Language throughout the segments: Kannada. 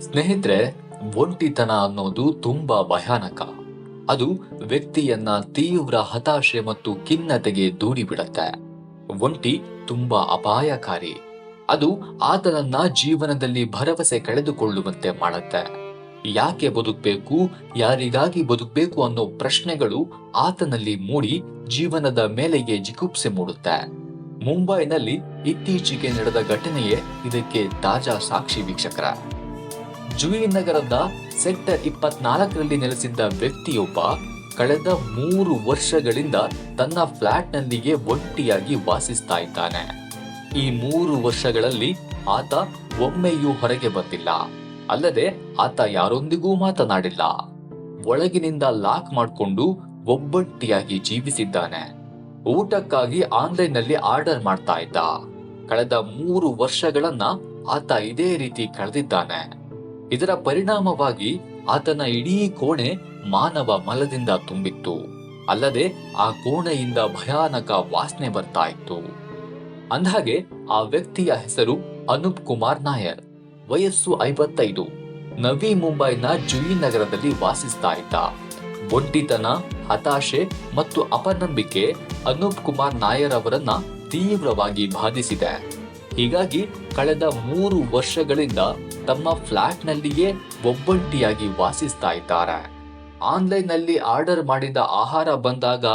ಸ್ನೇಹಿತರೆ, ಒಂಟಿತನ ಅನ್ನೋದು ತುಂಬಾ ಭಯಾನಕ. ಅದು ವ್ಯಕ್ತಿಯನ್ನ ತೀವ್ರ ಹತಾಶೆ ಮತ್ತು ಖಿನ್ನತೆಗೆ ದೂಡಿ ಬಿಡುತ್ತೆ ಒಂಟಿ ತುಂಬಾ ಅಪಾಯಕಾರಿ. ಅದು ಆತನನ್ನ ಜೀವನದಲ್ಲಿ ಭರವಸೆ ಕಳೆದುಕೊಳ್ಳುವಂತೆ ಮಾಡುತ್ತೆ. ಯಾಕೆ ಬದುಕಬೇಕು, ಯಾರಿಗಾಗಿ ಬದುಕಬೇಕು ಅನ್ನೋ ಪ್ರಶ್ನೆಗಳು ಆತನಲ್ಲಿ ಮೂಡಿ ಜೀವನದ ಮೇಲೆಗೆ ಜಿಗುಪ್ಸೆ ಮೂಡುತ್ತೆ. ಮುಂಬೈನಲ್ಲಿ ಇತ್ತೀಚೆಗೆ ನಡೆದ ಘಟನೆಯೇ ಇದಕ್ಕೆ ತಾಜಾ ಸಾಕ್ಷಿ ವೀಕ್ಷಕರ. ಜುಯಿ ನಗರದ ಸೆಕ್ಟರ್ ಇಪ್ಪತ್ನಾಲ್ಕರಲ್ಲಿ ನೆಲೆಸಿದ್ದ ವ್ಯಕ್ತಿಯೊಬ್ಬ ಕಳೆದ ಮೂರು ವರ್ಷಗಳಿಂದ ತನ್ನ ಫ್ಲಾಟ್ನಲ್ಲಿಗೆ ಒಟ್ಟಿಯಾಗಿ ವಾಸಿಸ್ತಾ ಇದ್ದಾನೆ. ಈ ಮೂರು ವರ್ಷಗಳಲ್ಲಿ ಆತ ಒಮ್ಮೆಯೂ ಹೊರಗೆ ಬಂದಿಲ್ಲ. ಅಲ್ಲದೆ ಆತ ಯಾರೊಂದಿಗೂ ಮಾತನಾಡಿಲ್ಲ. ಒಳಗಿನಿಂದ ಲಾಕ್ ಮಾಡಿಕೊಂಡು ಒಬ್ಬಟ್ಟಿಯಾಗಿ ಜೀವಿಸಿದ್ದಾನೆ. ಊಟಕ್ಕಾಗಿ ಆನ್ಲೈನ್ನಲ್ಲಿ ಆರ್ಡರ್ ಮಾಡ್ತಾ ಇದ್ದ. ಕಳೆದ ಮೂರು ವರ್ಷಗಳನ್ನ ಆತ ಇದೇ ರೀತಿ ಕಳೆದಿದ್ದಾನೆ. ಇದರ ಪರಿಣಾಮವಾಗಿ ಆತನ ಇಡೀ ಕೋಣೆ ಮಾನವ ಮಲದಿಂದ ತುಂಬಿತ್ತು. ಅಲ್ಲದೆ ಆ ಕೋಣೆಯಿಂದ ಭಯಾನಕ ವಾಸನೆ ಬರ್ತಾ ಇತ್ತು. ಅಂದಹಾಗೆ ಆ ವ್ಯಕ್ತಿಯ ಹೆಸರು ಅನೂಪ್ ಕುಮಾರ್ ನಾಯರ್. ವಯಸ್ಸು ಐವತ್ತೈದು. ನವಿ ಮುಂಬೈನ ಜುಯಿ ನಗರದಲ್ಲಿ ವಾಸಿಸ್ತಾ ಇದ್ದ. ಒಂಟಿತನ, ಹತಾಶೆ ಮತ್ತು ಅಪನಂಬಿಕೆ ಅನೂಪ್ ಕುಮಾರ್ ನಾಯರ್ ಅವರನ್ನ ತೀವ್ರವಾಗಿ ಬಾಧಿಸಿದೆ. ಹೀಗಾಗಿ ಕಳೆದ ಮೂರು ವರ್ಷಗಳಿಂದ ತಮ್ಮ ಫ್ಲಾಟ್ನಲ್ಲಿಯೇ ಒಬ್ಬಂಟಿಯಾಗಿ ವಾಸಿಸ್ತಾ ಇದ್ದಾರೆ. ಆನ್ಲೈನ್ನಲ್ಲಿ ಆರ್ಡರ್ ಮಾಡಿದ ಆಹಾರ ಬಂದಾಗ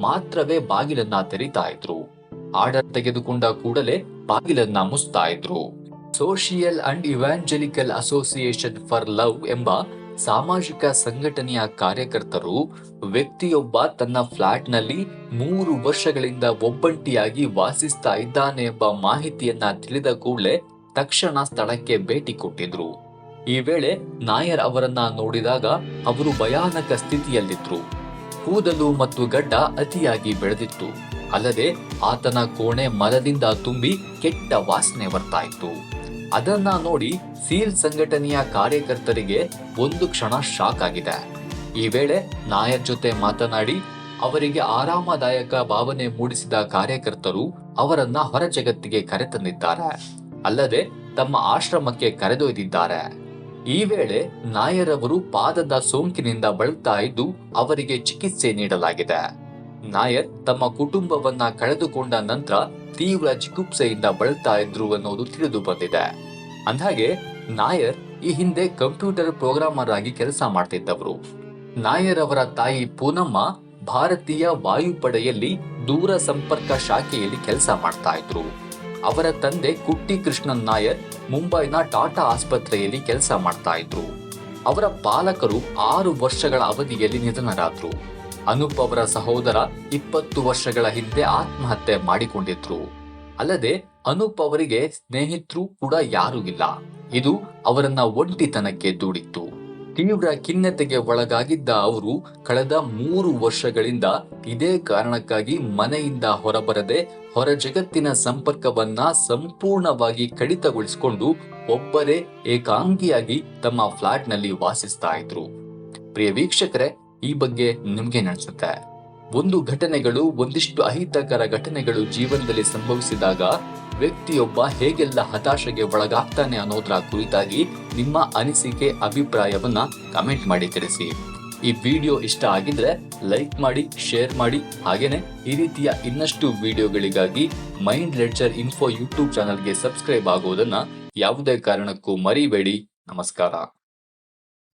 ಮಾತ್ರವೇ ಬಾಗಿಲನ್ನ ತೆರಿತಾ ಇದ್ರು. ಆರ್ಡರ್ ತೆಗೆದುಕೊಂಡ ಕೂಡಲೇ ಬಾಗಿಲನ್ನ ಮುಸ್ತಾ ಇದ್ರು. Social and evangelical association for love ಎಂಬ ಸಾಮಾಜಿಕ ಸಂಘಟನೆಯ ಕಾರ್ಯಕರ್ತರು ವ್ಯಕ್ತಿಯೊಬ್ಬ ತನ್ನ ಫ್ಲಾಟ್ನಲ್ಲಿ ಮೂರು ವರ್ಷಗಳಿಂದ ಒಬ್ಬಂಟಿಯಾಗಿ ವಾಸಿಸ್ತಾ ಇದ್ದಾನೆ ಎಂಬ ಮಾಹಿತಿಯನ್ನ ತಿಳಿದ ಕೂಡಲೇ ತಕ್ಷಣ ಸ್ಥಳಕ್ಕೆ ಭೇಟಿ ಕೊಟ್ಟಿದ್ರು. ಈ ವೇಳೆ ನಾಯರ್ ಅವರನ್ನ ನೋಡಿದಾಗ ಅವರು ಭಯಾನಕ ಸ್ಥಿತಿಯಲ್ಲಿದ್ರು. ಕೂದಲು ಮತ್ತು ಗಡ್ಡ ಅತಿಯಾಗಿ ಬೆಳೆದಿತ್ತು. ಅಲ್ಲದೆ ಆತನ ಕೋಣೆ ಮರದಿಂದ ತುಂಬಿ ಕೆಟ್ಟ ವಾಸನೆ ಬರ್ತಾ ಇತ್ತು. ಅದನ್ನ ನೋಡಿ ಸೀಲ್ ಸಂಘಟನೆಯ ಕಾರ್ಯಕರ್ತರಿಗೆ ಒಂದು ಕ್ಷಣ ಶಾಕ್ ಆಗಿದೆ. ಈ ವೇಳೆ ನಾಯರ್ ಜೊತೆ ಮಾತನಾಡಿ, ಅವರಿಗೆ ಆರಾಮದಾಯಕ ಭಾವನೆ ಮೂಡಿಸಿದ ಕಾರ್ಯಕರ್ತರು ಅವರನ್ನ ಹೊರ ಜಗತ್ತಿಗೆ ಕರೆತಂದಿದ್ದಾರೆ. ಅಲ್ಲದೆ ತಮ್ಮ ಆಶ್ರಮಕ್ಕೆ ಕರೆದೊಯ್ದಿದ್ದಾರೆ. ಈ ವೇಳೆ ನಾಯರ್ ಅವರು ಪಾದದ ಸೋಂಕಿನಿಂದ ಬಳಲ್ತಾ ಇದ್ದು ಅವರಿಗೆ ಚಿಕಿತ್ಸೆ ನೀಡಲಾಗಿದೆ. ನಾಯರ್ ತಮ್ಮ ಕುಟುಂಬವನ್ನ ಕಳೆದುಕೊಂಡ ನಂತರ ತೀವ್ರ ಚಿಕಿತ್ಸೆಯಿಂದ ಬಳಲ್ತಾ ಇದ್ರು ಅನ್ನೋದು ತಿಳಿದು ಬಂದಿದೆ. ಅಂದಾಗೆ ನಾಯರ್ ಈ ಹಿಂದೆ ಕಂಪ್ಯೂಟರ್ ಪ್ರೋಗ್ರಾಮರ್ ಆಗಿ ಕೆಲಸ ಮಾಡ್ತಿದ್ದವರು. ನಾಯರ್ ಅವರ ತಾಯಿ ಪೂನಮ್ಮ ಭಾರತೀಯ ವಾಯುಪಡೆಯಲ್ಲಿ ದೂರ ಸಂಪರ್ಕ ಶಾಖೆಯಲ್ಲಿ ಕೆಲಸ ಮಾಡ್ತಾ ಇದ್ರು. ಅವರ ತಂದೆ ಕುಟ್ಟಿ ಕೃಷ್ಣನ್ ನಾಯರ್ ಮುಂಬೈನ ಟಾಟಾ ಆಸ್ಪತ್ರೆಯಲ್ಲಿ ಕೆಲಸ ಮಾಡ್ತಾ ಇದ್ರು. ಅವರ ಪಾಲಕರು ಆರು ವರ್ಷಗಳ ಅವಧಿಯಲ್ಲಿ ನಿಧನರಾದ್ರು. ಅನೂಪ್ ಅವರ ಸಹೋದರ ಇಪ್ಪತ್ತು ವರ್ಷಗಳ ಹಿಂದೆ ಆತ್ಮಹತ್ಯೆ ಮಾಡಿಕೊಂಡಿದ್ರು. ಅಲ್ಲದೆ ಅನೂಪ್ ಅವರಿಗೆ ಸ್ನೇಹಿತರು ಕೂಡ ಯಾರೂ ಇಲ್ಲ. ಇದು ಅವರನ್ನ ಒಂಟಿತನಕ್ಕೆ ದೂಡಿತ್ತು. ತೀವ್ರ ಖಿನ್ನತೆಗೆ ಒಳಗಾಗಿದ್ದ ಅವರು ಕಳೆದ ಮೂರು ವರ್ಷಗಳಿಂದ ಇದೇ ಕಾರಣಕ್ಕಾಗಿ ಮನೆಯಿಂದ ಹೊರಬರದೆ ಹೊರ ಜಗತ್ತಿನ ಸಂಪರ್ಕವನ್ನ ಸಂಪೂರ್ಣವಾಗಿ ಕಡಿತಗೊಳಿಸಿಕೊಂಡು ಒಬ್ಬರೇ ಏಕಾಂಗಿಯಾಗಿ ತಮ್ಮ ಫ್ಲಾಟ್ನಲ್ಲಿ ವಾಸಿಸ್ತಾ ಇದ್ರು. ಪ್ರಿಯ ವೀಕ್ಷಕರೇ, ಈ ಬಗ್ಗೆ ನಿಮ್ಗೆ ಅನ್ಸುತ್ತೆ ಒಂದು ಘಟನೆಗಳು, ಒಂದಿಷ್ಟು ಅಹಿತಕರ ಘಟನೆಗಳು ಜೀವನದಲ್ಲಿ ಸಂಭವಿಸಿದಾಗ ವ್ಯಕ್ತಿಯೊಬ್ಬ ಹೇಗೆಲ್ಲ ಹತಾಶೆಗೆ ಒಳಗಾಗ್ತಾನೆ ಅನ್ನೋದ್ರ ಕುರಿತಾಗಿ ನಿಮ್ಮ ಅನಿಸಿಕೆ, ಅಭಿಪ್ರಾಯವನ್ನ ಕಮೆಂಟ್ ಮಾಡಿ ತಿಳಿಸಿ. ಈ ವಿಡಿಯೋ ಇಷ್ಟ ಆಗಿದ್ರೆ ಲೈಕ್ ಮಾಡಿ ಶೇರ್ ಮಾಡಿ. ಹಾಗೇನೆ ಈ ರೀತಿಯ ಇನ್ನಷ್ಟು ವಿಡಿಯೋಗಳಿಗಾಗಿ ಮೈಂಡ್ ಲೆಡ್ಜರ್ ಇನ್ಫೋ ಯೂಟ್ಯೂಬ್ ಚಾನಲ್ಗೆ ಸಬ್ಸ್ಕ್ರೈಬ್ ಆಗುವುದನ್ನ ಯಾವುದೇ ಕಾರಣಕ್ಕೂ ಮರಿಬೇಡಿ. ನಮಸ್ಕಾರ.